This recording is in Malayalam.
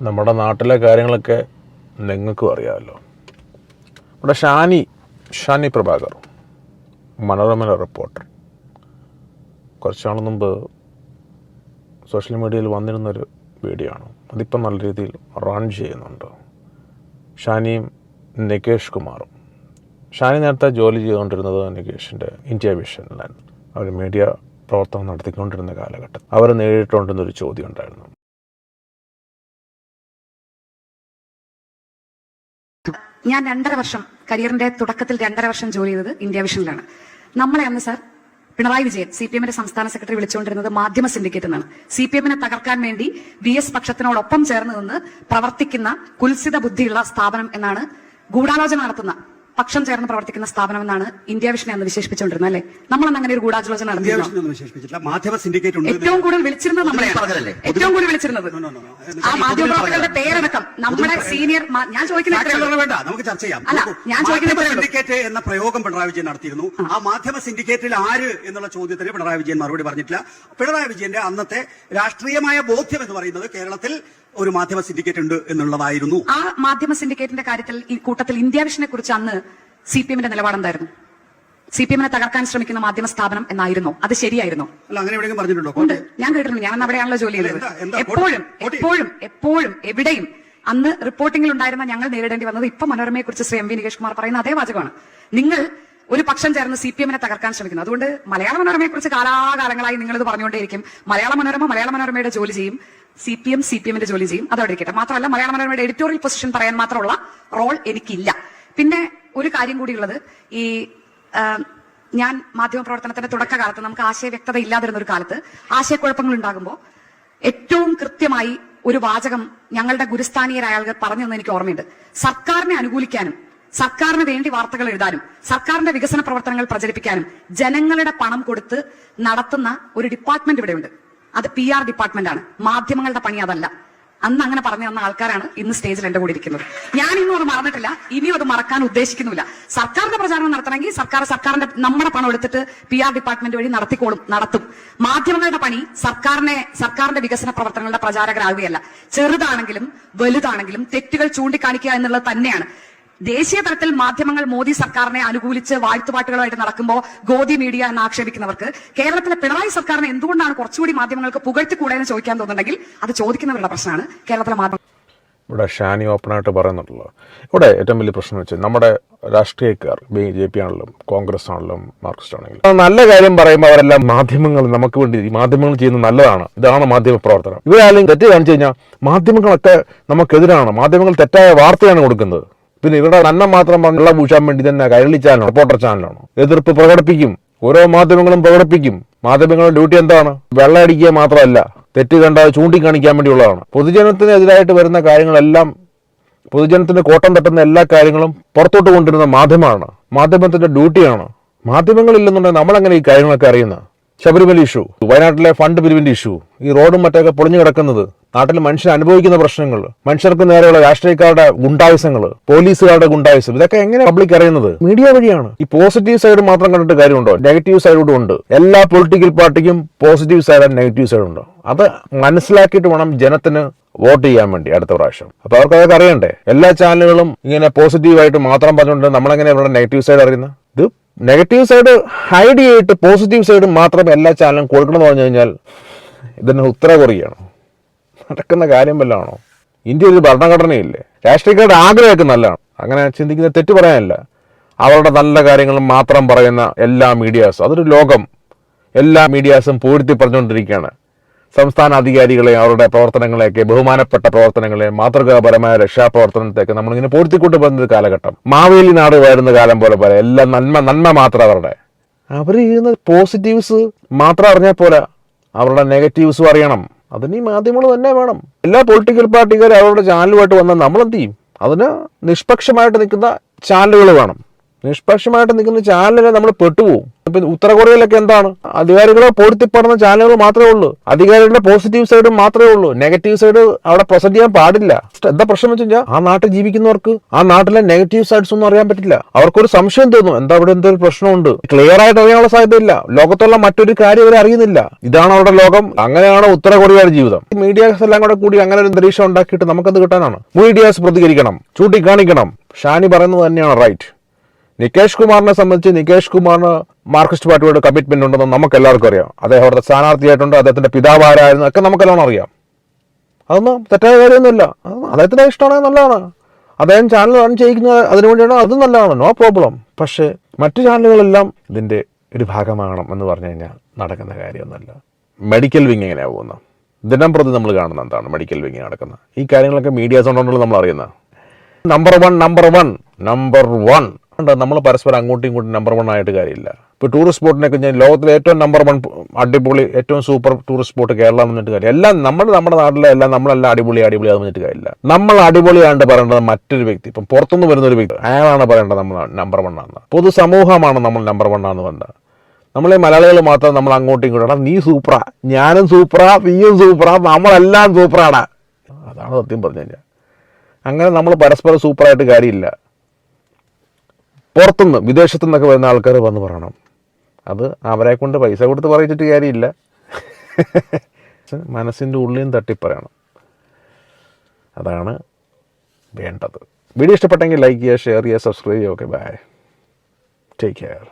നമ്മുടെ നാട്ടിലെ കാര്യങ്ങളൊക്കെ നിങ്ങൾക്കും അറിയാമല്ലോ. നമ്മുടെ ഷാനി ഷാനി പ്രഭാകർ മനോരമ റിപ്പോർട്ടർ കുറച്ച് നാൾ മുമ്പ് സോഷ്യൽ മീഡിയയിൽ വന്നിരുന്നൊരു വീഡിയോ ആണ്. അതിപ്പം നല്ല രീതിയിൽ റൺ ചെയ്യുന്നുണ്ട്. ഷാനിയും നികേഷ് കുമാറും. ഷാനി നേരത്തെ ജോലി ചെയ്തുകൊണ്ടിരുന്നത് നികേഷിന്റെ ഇന്ത്യ വിഷനിലാണ് അവർ മീഡിയ പ്രവർത്തനം നടത്തിക്കൊണ്ടിരുന്ന കാലഘട്ടം അവർ നേരിട്ടുകൊണ്ടിരുന്നൊരു ചോദ്യം ഉണ്ടായിരുന്നു. ഞാൻ രണ്ടര വർഷം കരിയറിന്റെ തുടക്കത്തിൽ രണ്ടര വർഷം ജോലി ചെയ്തത് ഇന്ത്യ വിഷനിലാണ്. നമ്മളെ അന്ന് sir Pinarayi Vijayan C P എമ്മിന്റെ സംസ്ഥാന സെക്രട്ടറി വിളിച്ചുകൊണ്ടിരുന്നത് മാധ്യമ സിൻഡിക്കേറ്റ് എന്നാണ് സി പി എമ്മിനെ തകർക്കാൻ വേണ്ടി വി എസ് പക്ഷത്തിനോടൊപ്പം ചേർന്ന് നിന്ന് പ്രവർത്തിക്കുന്ന കുൽസിത ബുദ്ധിയുള്ള സ്ഥാപനം എന്നാണ് ഗൂഢാലോചന നടത്തുന്ന പക്ഷം ചേർന്ന് പ്രവർത്തിക്കുന്ന സ്ഥാപനം എന്നാണ് ഇന്ത്യ വിഷനെ അന്ന് വിശേഷിപ്പിച്ചുകൊണ്ടിരുന്നത് അല്ലെ? നമ്മൾ അങ്ങനെ ഒരു ഗൂഢാലോചന ഏറ്റവും കൂടുതൽ വിളിച്ചിരുന്നത്? ഏറ്റവും കൂടുതൽ വിളിച്ചിരുന്നത്. ആ മാധ്യമ മാധ്യമപ്രവർത്തകരുടെ പേരടക്കം. നമ്മുടെ സീനിയർ ഞാൻ ചോദിക്കുന്നത് വേണ്ട നമുക്ക് ചർച്ച ചെയ്യാം. അല്ല, ഞാൻ ചോദിക്കുന്നത് സിൻഡിക്കേറ്റ് എന്ന പ്രയോഗം പിണറായി വിജയൻ നടത്തിയിരുന്നു. ആ. മാധ്യമ സിൻഡിക്കേറ്റിൽ ആര് എന്നുള്ള ചോദ്യത്തിന് പിണറായി വിജയൻ മറുപടി പറഞ്ഞിട്ടില്ല. പിണറായി വിജയന്റെ അന്നത്തെ രാഷ്ട്രീയമായ ബോധ്യം എന്ന് പറയുന്നത് കേരളത്തിൽ ഒരു മാധ്യമ സിൻഡിക്കേറ്റ് ഉണ്ട് എന്നുള്ളതായിരുന്നു. ആ മാധ്യമ സിൻഡിക്കേറ്റിന്റെ കാര്യത്തിൽ ഈ കൂട്ടത്തിൽ ഇന്ത്യ വിഷനെ കുറിച്ച് അന്ന് സി പി എമ്മിന്റെ നിലപാടെന്തായിരുന്നു സി പി എമ്മിനെ തകർക്കാൻ ശ്രമിക്കുന്ന മാധ്യമ സ്ഥാപനം എന്നായിരുന്നു. അത് ശരിയായിരുന്നു. അല്ല അങ്ങനെ എവിടെയും പറഞ്ഞിട്ടുണ്ടോ? ഉണ്ട്. ഞാൻ കേട്ടിട്ടുണ്ട് ഞാൻ അവിടെയാണല്ലോ ജോലി ചെയ്തത്? എപ്പോഴും എപ്പോഴും എപ്പോഴും എവിടെയും അന്ന് റിപ്പോർട്ടിംഗിൽ ഉണ്ടായിരുന്ന ഞങ്ങൾ നേരിടേണ്ടി വന്നത് ഇപ്പൊ മനോരമയെ കുറിച്ച് ശ്രീ എം വി നികേഷ് കുമാർ പറയുന്ന അതേ വാചകമാണ്. നിങ്ങൾ ഒരു പക്ഷം ചേർന്ന് സി പി എമ്മിനെ തകർക്കാൻ ശ്രമിക്കുന്നു. അതുകൊണ്ട് മലയാള മനോരമയെ കുറിച്ച് കാലാകാലങ്ങളായി നിങ്ങൾ ഇത് പറഞ്ഞുകൊണ്ടേയിരിക്കും. മലയാള മനോരമ മലയാള മനോരമയുടെ ജോലി ചെയ്യും. C P M C P എമ്മിന്റെ ജോലി ചെയ്യും. അതവിടെ ഇരിക്കട്ടെ. മാത്രമല്ല മലയാള മനോരമയുടെ എഡിറ്റോറിയൽ പൊസിഷൻ പറയാൻ മാത്രമുള്ള റോൾ എനിക്കില്ല. പിന്നെ ഒരു കാര്യം കൂടിയുള്ളത് ഈ ഞാൻ മാധ്യമപ്രവർത്തനത്തിന്റെ തുടക്കകാലത്ത് നമുക്ക് ആശയ വ്യക്തത ഇല്ലാതിരുന്ന ഒരു കാലത്ത് ആശയക്കുഴപ്പങ്ങൾ ഉണ്ടാകുമ്പോൾ ഏറ്റവും കൃത്യമായി ഒരു വാചകം ഞങ്ങളുടെ ഗുരുസ്ഥാനീയരായ ആളുകൾ പറഞ്ഞു തന്നെ എനിക്ക് ഓർമ്മയുണ്ട്. സർക്കാരിനെ അനുകൂലിക്കാനും സർക്കാരിന് വേണ്ടി വാർത്തകൾ എഴുതാനും സർക്കാരിന്റെ വികസന പ്രവർത്തനങ്ങൾ പ്രചരിപ്പിക്കാനും ജനങ്ങളുടെ പണം കൊടുത്ത് നടത്തുന്ന ഒരു ഡിപ്പാർട്ട്മെന്റ് ഇവിടെയുണ്ട്. അത് പി ആർ ഡിപ്പാർട്ട്മെന്റ് ആണ്. മാധ്യമങ്ങളുടെ പണി അതല്ല. അന്ന് അങ്ങനെ പറഞ്ഞു തന്ന ആൾക്കാരാണ് ഇന്ന് സ്റ്റേജിൽ എന്റെ കൂടെ ഇരിക്കുന്നത്. ഞാൻ ഇന്നും അത് മറന്നിട്ടില്ല ഇനിയും അത് മറക്കാൻ ഉദ്ദേശിക്കുന്നില്ല സർക്കാരിന്റെ പ്രചാരണം നടത്തണമെങ്കിൽ സർക്കാർ സർക്കാരിന്റെ നമ്മുടെ പണം എടുത്തിട്ട് പി ആർ ഡിപ്പാർട്ട്മെന്റ് വഴി നടത്തിക്കോളും നടത്തും. മാധ്യമങ്ങളുടെ പണി സർക്കാരിനെ സർക്കാരിന്റെ വികസന പ്രവർത്തനങ്ങളുടെ പ്രചാരകരാകുകയല്ല. ചെറുതാണെങ്കിലും വലുതാണെങ്കിലും തെറ്റുകൾ ചൂണ്ടിക്കാണിക്കുക എന്നുള്ളത് തന്നെയാണ്. ദേശീയ തലത്തിൽ മാധ്യമങ്ങൾ മോദി സർക്കാരിനെ അനുകൂലിച്ച് വാഴ്ത്തുപാട്ടുകളുമായിട്ട് നടക്കുമ്പോൾ ഗോദി മീഡിയ എന്ന് ആക്ഷേപിക്കുന്നവർക്ക് കേരളത്തിലെ പിണറായി സർക്കാരിനെ എന്തുകൊണ്ടാണ് കുറച്ചുകൂടി മാധ്യമങ്ങൾക്ക് പുകഴ്ത്തി എന്ന് ചോദിക്കാൻ തോന്നുന്നുണ്ടെങ്കിൽ അത് ചോദിക്കുന്നവരുടെ പ്രശ്നമാണ്. കേരളത്തിലെ മാധ്യമം ഇവിടെ ഷാനി ഓപ്പണായിട്ട് പറയുന്നുണ്ടല്ലോ. ഇവിടെ ഏറ്റവും വലിയ പ്രശ്നം വെച്ചാൽ നമ്മുടെ രാഷ്ട്രീയക്കാർ ബി ജെ പി ആണെങ്കിലും കോൺഗ്രസ് ആണെങ്കിലും മാർക്സിസ്റ്റ് ആണെങ്കിലും നല്ല കാര്യം പറയുമ്പോൾ അവരെല്ലാം മാധ്യമങ്ങൾ നമുക്ക് വേണ്ടി മാധ്യമങ്ങൾ ചെയ്യുന്നത് നല്ലതാണ്. ഇതാണ് മാധ്യമ പ്രവർത്തനം. ഇവരാലും തെറ്റ് കാണിച്ചു കഴിഞ്ഞാൽ മാധ്യമങ്ങളൊക്കെ നമുക്കെതിരാണ്. മാധ്യമങ്ങൾ തെറ്റായ വാർത്തയാണ് കൊടുക്കുന്നത്. പിന്നെ ഇവരുടെ നന്മ മാത്രം പറഞ്ഞുള്ള പൂശാൻ വേണ്ടി തന്നെ കൈരളി ചാനലാണോ റിപ്പോർട്ടർ ചാനലാണോ എതിർപ്പ് പ്രകടിപ്പിക്കും. ഓരോ മാധ്യമങ്ങളും പ്രകടിപ്പിക്കും. മാധ്യമങ്ങളുടെ ഡ്യൂട്ടി എന്താണ്? വെള്ളം അടിക്കുക മാത്രമല്ല തെറ്റ് കണ്ടാൽ ചൂണ്ടിക്കാണിക്കാൻ വേണ്ടിയുള്ളതാണ്. പൊതുജനത്തിനെതിരായിട്ട് വരുന്ന കാര്യങ്ങളെല്ലാം പൊതുജനത്തിന് കോട്ടം തട്ടുന്ന എല്ലാ കാര്യങ്ങളും പുറത്തോട്ട് കൊണ്ടുവരുന്ന മാധ്യമമാണ്. മാധ്യമത്തിന്റെ ഡ്യൂട്ടിയാണ് മാധ്യമങ്ങളില്ലെന്നുണ്ടെങ്കിൽ നമ്മളെങ്ങനെ ഈ കാര്യങ്ങളൊക്കെ അറിയുന്ന ശബരിമല ഇഷ്യൂ വയനാട്ടിലെ ഫണ്ട് പിരിവിന്റെ ഇഷ്യൂ ഈ റോഡും മറ്റൊക്കെ പൊളിഞ്ഞു കിടക്കുന്നത് നാട്ടിൽ മനുഷ്യർ അനുഭവിക്കുന്ന പ്രശ്നങ്ങൾ മനുഷ്യർക്ക് നേരെയുള്ള രാഷ്ട്രീയക്കാരുടെ ഗുണ്ടായുസങ്ങൾ പോലീസുകാരുടെ ഗുണ്ടായുസം ഇതൊക്കെ എങ്ങനെ പബ്ലിക് അറിയുന്നത്? മീഡിയ വഴിയാണ്. ഈ പോസിറ്റീവ് സൈഡ് മാത്രം കണ്ടിട്ട് കാര്യമുണ്ടോ? നെഗറ്റീവ് സൈഡും ഉണ്ട്. എല്ലാ പൊളിറ്റിക്കൽ പാർട്ടിക്കും positive side and negative side ഉണ്ടോ? അത് മനസ്സിലാക്കിയിട്ട് വേണം ജനത്തിന് വോട്ട് ചെയ്യാൻ വേണ്ടി അടുത്ത പ്രാവശ്യം. അപ്പൊ അവർക്ക് അതൊക്കെ അറിയണ്ടേ? എല്ലാ ചാനലുകളും ഇങ്ങനെ പോസിറ്റീവായിട്ട് മാത്രം പറഞ്ഞുകൊണ്ട് നമ്മളെങ്ങനെ ഇവിടെ നെഗറ്റീവ് സൈഡ് അറിയുന്നത്? ഇത് നെഗറ്റീവ് സൈഡ് ഹൈഡ് ചെയ്തിട്ട് പോസിറ്റീവ് സൈഡ് മാത്രം എല്ലാ ചാനലും കൊടുക്കണമെന്ന് പറഞ്ഞു കഴിഞ്ഞാൽ ഇതിന് ഉത്തര കൊറിയണോ നടക്കുന്ന കാര്യം വല്ലതാണോ? ഇന്ത്യ ഒരു ഭരണഘടനയില്ലേ? രാഷ്ട്രീയക്കാരുടെ ആഗ്രഹമൊക്കെ നല്ലതാണ്. അങ്ങനെ ചിന്തിക്കുന്ന തെറ്റ് പറയാനല്ല. അവരുടെ നല്ല കാര്യങ്ങൾ മാത്രം പറയുന്ന എല്ലാ മീഡിയാസും അതൊരു ലോകം. എല്ലാ മീഡിയാസും പൂഴ്ത്തി പറഞ്ഞുകൊണ്ടിരിക്കുകയാണ്. സംസ്ഥാന അധികാരികളെ അവരുടെ പ്രവർത്തനങ്ങളെയൊക്കെ ബഹുമാനപ്പെട്ട പ്രവർത്തനങ്ങളെ മാതൃകാപരമായ രക്ഷാപ്രവർത്തനത്തെയൊക്കെ നമ്മളിങ്ങനെ പൂഴ്ത്തിക്കൊണ്ട് പോകുന്ന കാലഘട്ടം. മാവേലി നാട് വരുന്ന കാലം പോലെ പോലെ എല്ലാം നന്മ നന്മ മാത്രം അവരുടെ. അവർ ചെയ്യുന്ന പോസിറ്റീവ്സ് മാത്രം അറിഞ്ഞാൽ പോരാ. അവരുടെ നെഗറ്റീവ്സും അറിയണം. അതിന് ഈ മാധ്യമങ്ങൾ തന്നെ വേണം. എല്ലാ പൊളിറ്റിക്കൽ പാർട്ടിക്കാരും അവരുടെ ചാനലുമായിട്ട് വന്നാൽ നമ്മൾ എന്ത് ചെയ്യും? അതിന് നിഷ്പക്ഷമായിട്ട് നിൽക്കുന്ന ചാനലുകൾ വേണം. നിഷ്പക്ഷമായിട്ട് നിൽക്കുന്ന ചാനലിനെ നമ്മൾ പെട്ടുപോകും. ഇപ്പൊ ഉത്തര കൊറിയയിലൊക്കെ എന്താണ്? അധികാരികളെ പൊടുത്തിപ്പെടുന്ന ചാനലുകൾ മാത്രമേ ഉള്ളൂ. അധികാരികളുടെ പോസിറ്റീവ് സൈഡ് മാത്രമേ ഉള്ളൂ. നെഗറ്റീവ് സൈഡ് അവിടെ പ്രസന്റ് ചെയ്യാൻ പാടില്ല. എന്താ പ്രശ്നം വെച്ച് കഴിഞ്ഞാൽ ആ നാട്ടിൽ ജീവിക്കുന്നവർക്ക് ആ നാട്ടിലെ നെഗറ്റീവ് സൈഡ്സ് ഒന്നും അറിയാൻ പറ്റില്ല. അവർക്കൊരു സംശയം തോന്നും എന്താ ഇവിടെ എന്തൊരു പ്രശ്നമുണ്ട്. ക്ലിയർ ആയിട്ട് അറിയാനുള്ള സാധ്യതയില്ല. ലോകത്തുള്ള മറ്റൊരു കാര്യം അവർ അറിയുന്നില്ല. ഇതാണ് അവരുടെ ലോകം. അങ്ങനെയാണ് ഉത്തര കൊറിയയുടെ ജീവിതം മീഡിയാസ് എല്ലാം കൂടെ കൂടി അങ്ങനെ ഒരു അന്തരീക്ഷം ഉണ്ടാക്കിയിട്ട് നമുക്കത് കിട്ടാനാണ്. മീഡിയാസ് പ്രതികരിക്കണം ചൂണ്ടിക്കാണിക്കണം. ഷാനി പറയുന്നത് തന്നെയാണ് റൈറ്റ് നികേഷ് കുമാറിനെ സംബന്ധിച്ച് നികേഷ് കുമാറിന് മാർക്സിസ്റ്റ് പാർട്ടിയോട് കമ്മിറ്റ്മെന്റ് ഉണ്ടെന്ന് നമുക്ക് എല്ലാവർക്കും അറിയാം. അദ്ദേഹം അവിടുത്തെ സ്ഥാനാർത്ഥിയായിട്ടുണ്ട് അദ്ദേഹത്തിന്റെ പിതാവ് ആരായിരുന്നു ഒക്കെ നമുക്കെല്ലാം അറിയാം. അതൊന്നും തെറ്റായ കാര്യമൊന്നുമില്ല. അദ്ദേഹത്തിന്റെ അദ്ദേഹത്തിന് ഇഷ്ടമാണെങ്കിൽ നല്ലതാണ്. അദ്ദേഹം ചാനൽ റൺ ചെയ്യിക്കുന്നത് അതിനുവേണ്ടിയാണ് അതും നല്ലതാണ് നോ പ്രോബ്ലം പക്ഷേ മറ്റു ചാനലുകളെല്ലാം ഇതിന്റെ ഒരു ഭാഗമാകണം എന്ന് പറഞ്ഞു കഴിഞ്ഞാൽ നടക്കുന്ന കാര്യമൊന്നുമല്ല. മെഡിക്കൽ വിങ് എങ്ങനെയാണ് പോകുന്നത്? ദിനം പ്രതി നമ്മൾ കാണുന്ന എന്താണ് മെഡിക്കൽ വിങ് നടക്കുന്നത്? ഈ കാര്യങ്ങളൊക്കെ മീഡിയാസ് സൗണ്ടോണ്ടല്ലോ നമ്മൾ അറിയുന്നത്. Number one number one number one നമ്മൾ പരസ്പരം അങ്ങോട്ടും ഇങ്ങോട്ടും നമ്പർ വൺ ആയിട്ട് കാര്യമില്ല. ഇപ്പോൾ ടൂറിസ്റ്റ് സ്പോട്ടിനൊക്കെ ഞാൻ ലോകത്തിലെ ഏറ്റവും നമ്പർ വൺ അടിപൊളി ഏറ്റവും സൂപ്പർ ടൂറിസ്റ്റ് സ്പോട്ട് കേരളം എന്ന് പറഞ്ഞിട്ട് കാര്യം എല്ലാം നമ്മുടെ നമ്മുടെ നാട്ടിലെ എല്ലാം നമ്മളെല്ലാം അടിപൊളി അടിപൊളി അത് പറഞ്ഞിട്ട് കാര്യമില്ല. നമ്മൾ അടിപൊളിയാണ്ട് പറയേണ്ടത് മറ്റൊരു വ്യക്തി. ഇപ്പം പുറത്തുനിന്ന് വരുന്ന ഒരു വ്യക്തി. അയാളാണ് പറയേണ്ടത് നമ്മൾ നമ്പർ വൺ ആണ് പൊതുസമൂഹമാണ് നമ്മൾ നമ്പർ വൺ ആണെന്ന് പറഞ്ഞത്. നമ്മളെ മലയാളികൾ മാത്രം നമ്മൾ അങ്ങോട്ടും ഇങ്ങോട്ടും നീ സൂപ്പറാ ഞാനും സൂപ്പറാ നീയും സൂപ്പറാ നമ്മളെല്ലാം സൂപ്പറാടാ അതാണ് സത്യം പറഞ്ഞു കഴിഞ്ഞാൽ. അങ്ങനെ നമ്മൾ പരസ്പരം സൂപ്പറായിട്ട് കാര്യമില്ല. പുറത്തുനിന്ന് വിദേശത്തു നിന്നൊക്കെ വരുന്ന ആൾക്കാർ വന്ന് പറയണം. അത് അവരെ കൊണ്ട് പൈസ കൊടുത്ത് പറയിച്ചിട്ട് കാര്യമില്ല. മനസ്സിന്റെ ഉള്ളിൽ തട്ടി പറയണം അതാണ് വേണ്ടത്. വീഡിയോ ഇഷ്ടപ്പെട്ടെങ്കിൽ ലൈക്ക് ചെയ്യുക ഷെയർ ചെയ്യുക സബ്സ്ക്രൈബ് ചെയ്യുക. Okay bye take care